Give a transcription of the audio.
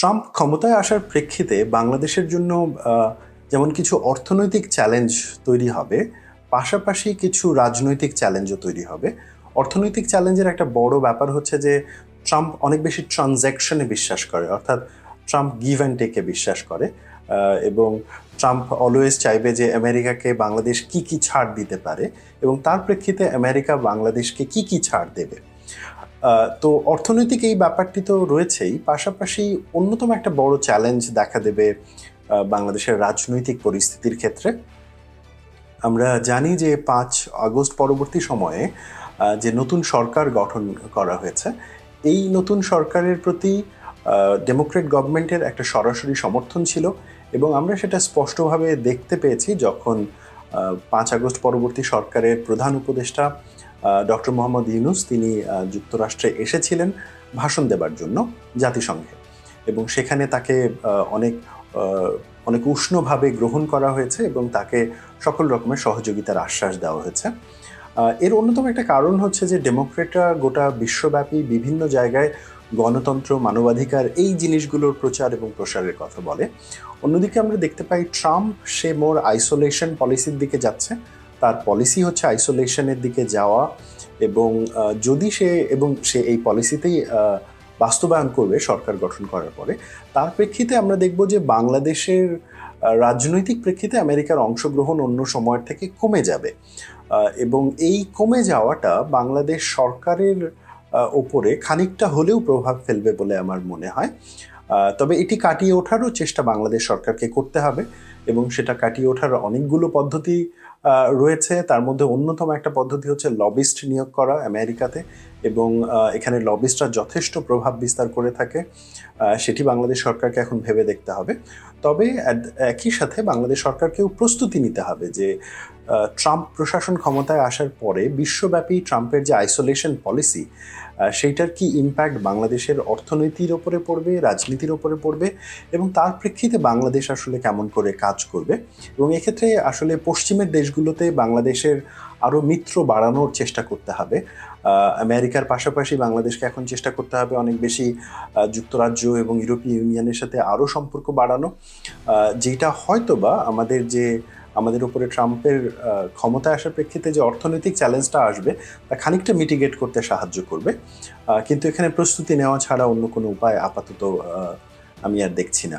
Trump ক্ষমতায় আসার প্রেক্ষিতে বাংলাদেশের জন্য যেমন কিছু অর্থনৈতিক চ্যালেঞ্জ তৈরি হবে, পাশাপাশি কিছু রাজনৈতিক চ্যালেঞ্জও তৈরি হবে। অর্থনৈতিক চ্যালেঞ্জের একটা বড় ব্যাপার হচ্ছে যে, ট্রাম্প অনেক বেশি ট্রানজ্যাকশনে বিশ্বাস করে, অর্থাৎ ট্রাম্প গিভ অ্যান্ড টেকে বিশ্বাস করে এবং ট্রাম্প অলওয়েজ চাইবে যে আমেরিকাকে বাংলাদেশ কি কি ছাড় দিতে পারে, এবং তার প্রেক্ষিতে আমেরিকা বাংলাদেশকে কি কি ছাড় দেবে। তো অর্থনৈতিক এই ব্যাপারটি তো রয়েছেই, পাশাপাশি অন্যতম একটা বড় চ্যালেঞ্জ দেখা দেবে বাংলাদেশের রাজনৈতিক পরিস্থিতির ক্ষেত্রে। আমরা জানি যে পাঁচ আগস্ট পরবর্তী সময়ে যে নতুন সরকার গঠন করা হয়েছে, এই নতুন সরকারের প্রতি ডেমোক্রেট গভর্নমেন্টের একটা সরাসরি সমর্থন ছিল এবং আমরা সেটা স্পষ্টভাবে দেখতে পেয়েছি যখন পাঁচ আগস্ট পরবর্তী সরকারের প্রধান উপদেষ্টা ডক্টর মোহাম্মদ ইউনুস, তিনি যুক্তরাষ্ট্রে এসেছিলেন ভাষণ দেবার জন্য জাতিসংঘে। এবং সেখানে তাকে অনেক অনেক উষ্ণভাবে গ্রহণ করা হয়েছে এবং তাকে সকল রকমের সহযোগিতার আশ্বাস দেওয়া হয়েছে। এর অন্যতম একটা কারণ হচ্ছে যে ডেমোক্রেটরা গোটা বিশ্বব্যাপী বিভিন্ন জায়গায় গণতন্ত্র, মানবাধিকার এই জিনিসগুলোর প্রচার এবং প্রসারের কথা বলে। অন্যদিকে আমরা দেখতে পাই ট্রাম্প সে মোর আইসোলেশন পলিসির দিকে যাচ্ছে। তার পলিসি হচ্ছে আইসোলেশনের দিকে যাওয়া এবং যদি সে এবং সে এই পলিসিতেই বাস্তবায়ন করবে সরকার গঠন করার পরে, তার প্রেক্ষিতে আমরা দেখব যে বাংলাদেশের রাজনৈতিক প্রেক্ষিতে আমেরিকার অংশগ্রহণ অন্য সময়ের থেকে কমে যাবে। এবং এই কমে যাওয়াটা বাংলাদেশ সরকারের ওপরে খানিকটা হলেও প্রভাব ফেলবে বলে আমার মনে হয়। তবে এটি কাটিয়ে ওঠারও চেষ্টা বাংলাদেশ সরকারকে করতে হবে এবং সেটা কাটিয়ে ওঠার অনেকগুলো পদ্ধতি রয়েছে। তার মধ্যে অন্যতম একটা পদ্ধতি হচ্ছে লবিস্ট নিয়োগ করা আমেরিকাতে। এবং এখানে লবিস্টরা যথেষ্ট প্রভাব বিস্তার করে থাকে সেটি বাংলাদেশ সরকারকে এখন ভেবে দেখতে হবে। তবে একই সাথে বাংলাদেশ সরকারকেও প্রস্তুতি নিতে হবে যে ট্রাম্প প্রশাসন ক্ষমতায় আসার পরে বিশ্বব্যাপী ট্রাম্পের যে আইসোলেশন পলিসি সেইটার কি ইম্প্যাক্ট বাংলাদেশের অর্থনীতির ওপরে পড়বে, রাজনীতির ওপরে পড়বে এবং তার প্রেক্ষিতে বাংলাদেশ আসলে কেমন করে কাজ করবে? এবং এক্ষেত্রে আসলে পশ্চিমের দেশগুলোতে বাংলাদেশের আরও মিত্র বাড়ানোর চেষ্টা করতে হবে। আমেরিকার পাশাপাশি বাংলাদেশকে এখন চেষ্টা করতে হবে অনেক বেশি যুক্তরাজ্য এবং ইউরোপীয় ইউনিয়নের সাথে আরও সম্পর্ক বাড়ানো। যেটা হয়তোবা আমাদের যে, আমাদের উপরে ট্রাম্পের ক্ষমতায় আসার প্রেক্ষিতে যে অর্থনৈতিক চ্যালেঞ্জটা আসবে, তা খানিকটা মিটিগেট করতে সাহায্য করবে। কিন্তু এখানে প্রস্তুতি নেওয়া ছাড়া অন্য কোনো উপায় আপাতত আমি আর দেখছি না।